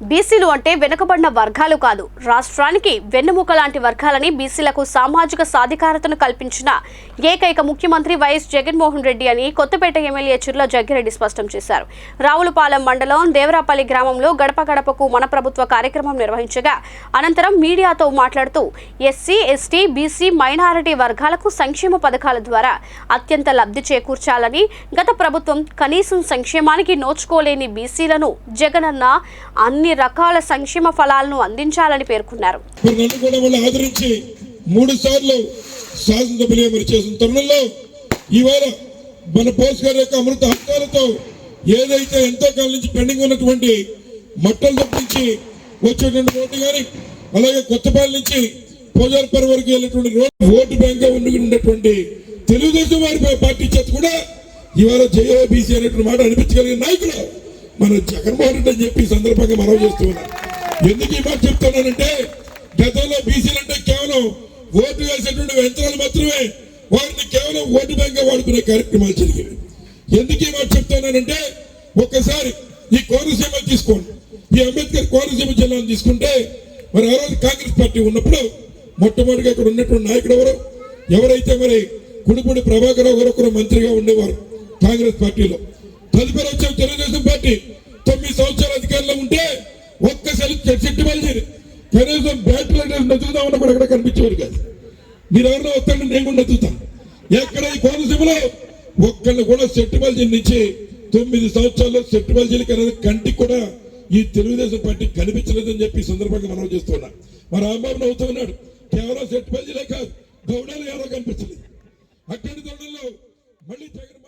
బీసీలు అంటే వెనుకబడిన వర్గాలు కాదు. రాష్ట్రానికి వెన్నుముక లాంటి వర్గాలని బీసీలకు సామాజిక సాధికారతను కల్పించిన ఏకైక ముఖ్యమంత్రి వైఎస్ జగన్మోహన్ రెడ్డి అని కొత్తపేట ఎమ్మెల్యే చిర్ల జగ్గిరెడ్డి స్పష్టం చేశారు. రావులపాలెం మండలం దేవరాపల్లి గ్రామంలో గడప గడపకు మన ప్రభుత్వ కార్యక్రమం నిర్వహించగా అనంతరం మీడియాతో మాట్లాడుతూ ఎస్సీ ఎస్టీ బీసీ మైనారిటీ వర్గాలకు సంక్షేమ పథకాల ద్వారా అత్యంత లబ్ధి చేకూర్చాలని గత ప్రభుత్వం కనీసం సంక్షేమానికి నోచుకోలేని బీసీలను జగనన్న అన్ని రకాల సంక్షేమ ఫలాలను అందించాలని పేర్కొన్నారు. ఆదరించి మూడు సార్లు శాసనసభ్యులు మరి చేసిన తరుణంలో ఇవాళ మన పోస్ట్ గారి యొక్క అమృత హస్తాలతో ఏదైతే ఎంతో కాలం నుంచి పెండింగ్ ఉన్నటువంటి మట్టలు తప్పించి వచ్చేటువంటి రోడ్డు కానీ అలాగే కొత్తపల్లి నుంచి పోజారపల్లి వరకు వెళ్ళేటువంటి రోడ్డు ఓటు బ్యాంక్గా ఉండి ఉన్నటువంటి తెలుగుదేశం వారి పార్టీ చేత కూడా ఇవాళ జేఓబీసీ అనేటువంటి మాట అనిపించగలిగిన నాయకులు. మన జగన్మోహన్ రెడ్డి అని చెప్పి సందర్భంగా మనం చేస్తున్నాం. ఎందుకు ఈ మాట చెప్తున్నానంటే గతంలో బీసీలు అంటే కేవలం ఓటు వేసేటువంటి యంత్రాలు మాత్రమే వారిని కేవలం ఓటు బ్యాంక్గా వాడుకునే కార్యక్రమాలు జరిగేవి ఎందుకు ఈ మాట చెప్తున్నానంటే ఒక్కసారి ఈ కోనసీమ తీసుకోండి. ఈ అంబేద్కర్ కోనసీమ జిల్లాను తీసుకుంటే మరి ఆ రోజు కాంగ్రెస్ పార్టీ ఉన్నప్పుడు మొట్టమొదటిగా ఇక్కడ ఉన్నటువంటి నాయకుడు ఎవరు? ఎవరైతే మరి కుడిపూడి ప్రభాకర్ రావు గారు మంత్రిగా ఉండేవారు కాంగ్రెస్ పార్టీలో. తదుపరి వచ్చే తెలుగుదేశం పార్టీ తొమ్మిది సంవత్సరాల అధికారంలో ఉంటే ఒక్కసారి చెట్టు బయలుదేరి కనీసం బ్యాటరీ నచ్చుదామని కూడా ఎక్కడ కనిపించేవారు కాదు. మీరు ఎవరినో వస్తాను నేను కూడా నచ్చుతాను ఎక్కడ ఈ కోనసీమలో ఒక్కళ్ళు కూడా చెట్టు బల్జీ నుంచి తొమ్మిది సంవత్సరాల్లో చెట్టు బల్జీలకి అనేది కంటికి కూడా ఈ తెలుగుదేశం పార్టీ కనిపించలేదని చెప్పి సందర్భంగా మనం చేస్తున్నా మరి రాంబాబు నవ్వుతూ ఉన్నాడు. కేవలం సెట్టు బల్జీలే కాదు గౌడాలు ఎవరో కనిపించలేదు. అక్కడి తరుణంలో మళ్ళీ జగన్